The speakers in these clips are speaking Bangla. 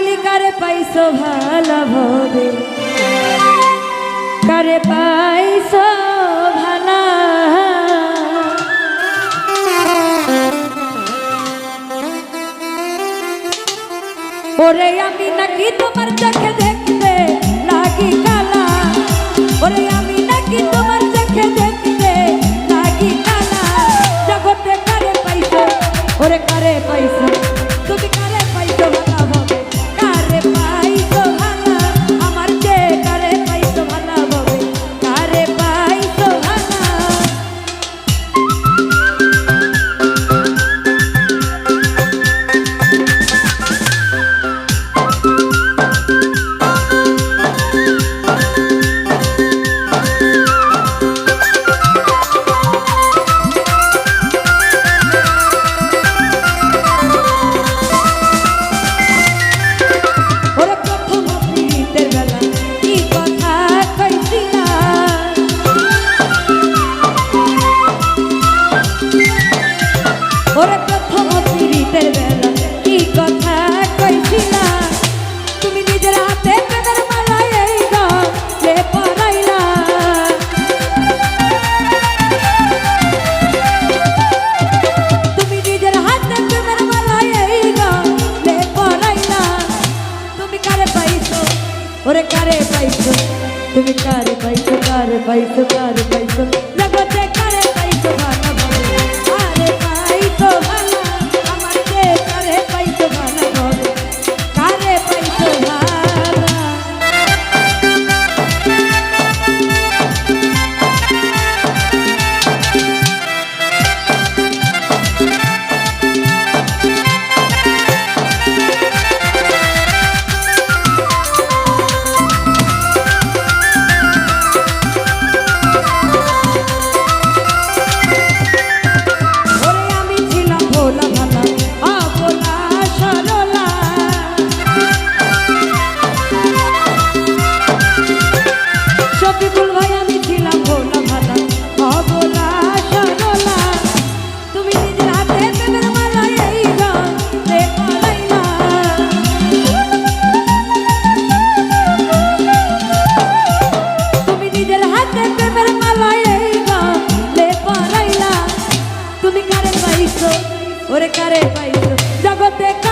থাকলি কারে পাইছো ভালো ভবে কারে পাইছো ভালা? ওরে আমি নাকি তোমার চোখে দেখতে লাগি কালা। ওরে আমি নাকি তোমার চোখে দেখতে লাগি কালা। জগতে কারে পাইছো? ওরে কারে পাইছো? তুমি কারে ওরে কারে পাইছো? তুমি কারে পাইছো? কারে পাইছো? কারে পাইছো? te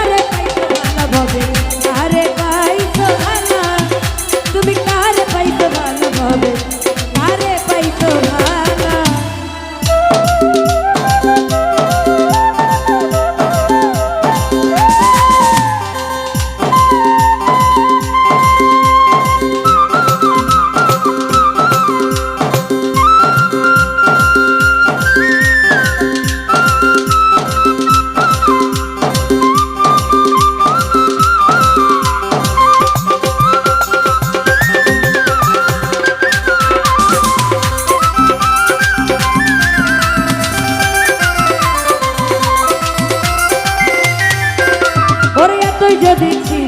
তুই যদি ছিল।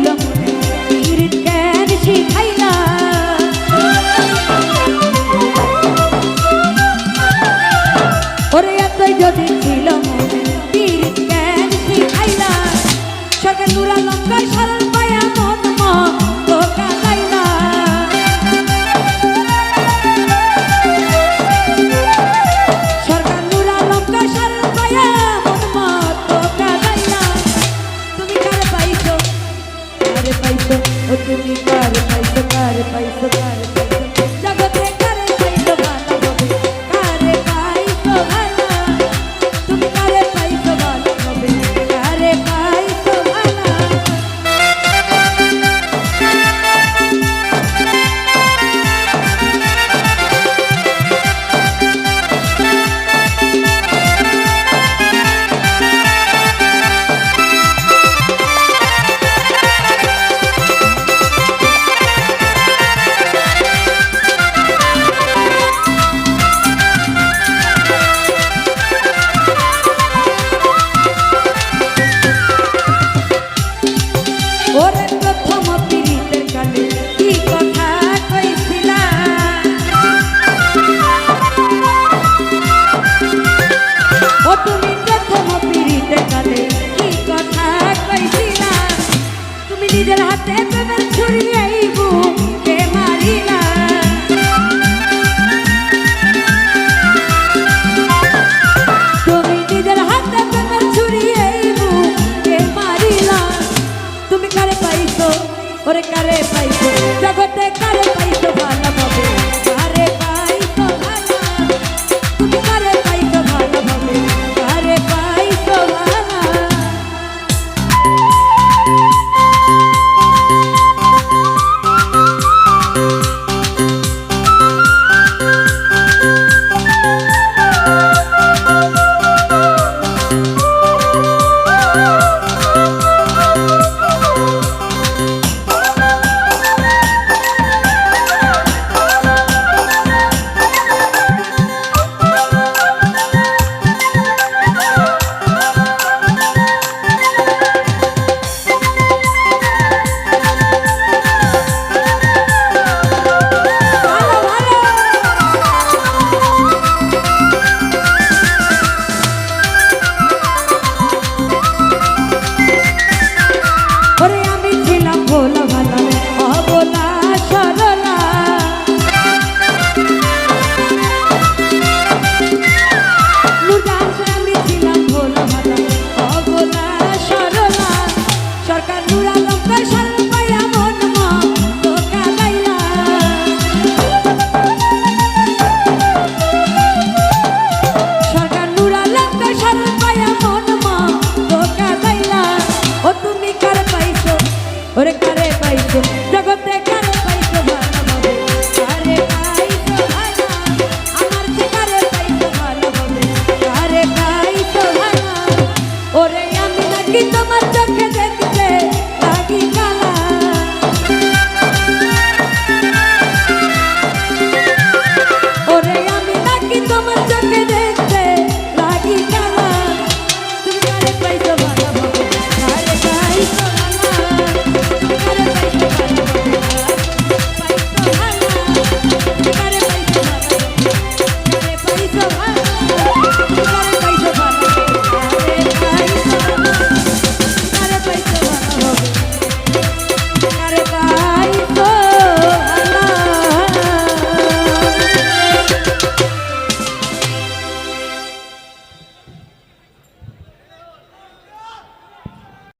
নিজের হাতে প্রেমের ছড়িয়ে বুকে মারিলা। তুমি নিজের হাতে প্রেমের ছড়িয়ে বুকে মারিলা। তুমি কারে পাইছো? ওরে কারে পাইছো? জগতে কারে পাইছো? ভালো ওরে কারে পাইছো? জগতে